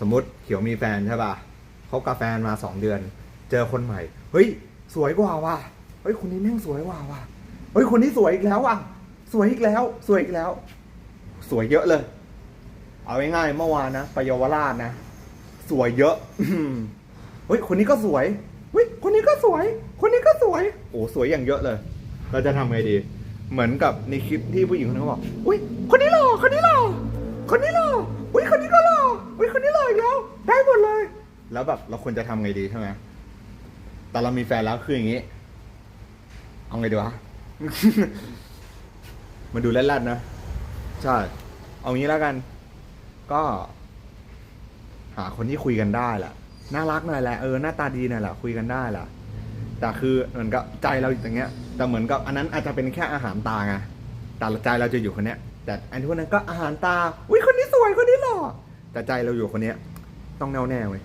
สมมติเขียวมีแฟนใช่ป่ะคบกับแฟนมาสองเดือน เจอคนใหม่ เฮ้ย สวยกว่าว่ะเฮ้ยคนนี้แม่งสวยกว่าว่ะเฮ้ยคนนี้สวยอีกแล้วว่ะสวยอีกแล้ว สวยอีกแล้ว สวยเยอะเลย เอาง่ายๆเมื่อวานนะไปเยาวราชนะ สวยเยอะเฮ้ยคนนี้ก็สวยเฮ้ยคนนี้ก็สวย คนนี้ก็สวยโอ้สวยอย่างเยอะเลย เราจะทำไงดี เหมือนกับในคลิปที่ผู้หญิงคนนึงเขาบอกอุ้ยคนนี้หล่อคนนี้หล่อคนนี้หล่ออุ้ยคนนี้ก็ แล้วแบบเราควรจะทำไงดีใช่ไหมแต่เรามีแฟนแล้วคืออย่างนี้ เอาไงดีวะ มาดูแรดๆนะ ใช่ เอางี้แล้วกัน ก็ หาคนที่คุยกันได้แหละ น่ารักหน่อยแหละ เออ หน้าตาดีหน่อยแหละ คุยกันได้แหละ แต่คือเหมือนกับใจเราอยู่อย่างเงี้ย แต่เหมือนกับอันนั้นอาจจะเป็นแค่อาหารตาไง แต่ใจเราจะอยู่คนเนี้ย แต่อันที่พวกนั้นก็อาหารตา อุ้ยคนนี้สวยคนนี้หล่อ แต่ใจเราอยู่คนเนี้ย ต้องแน่วแน่เว้ย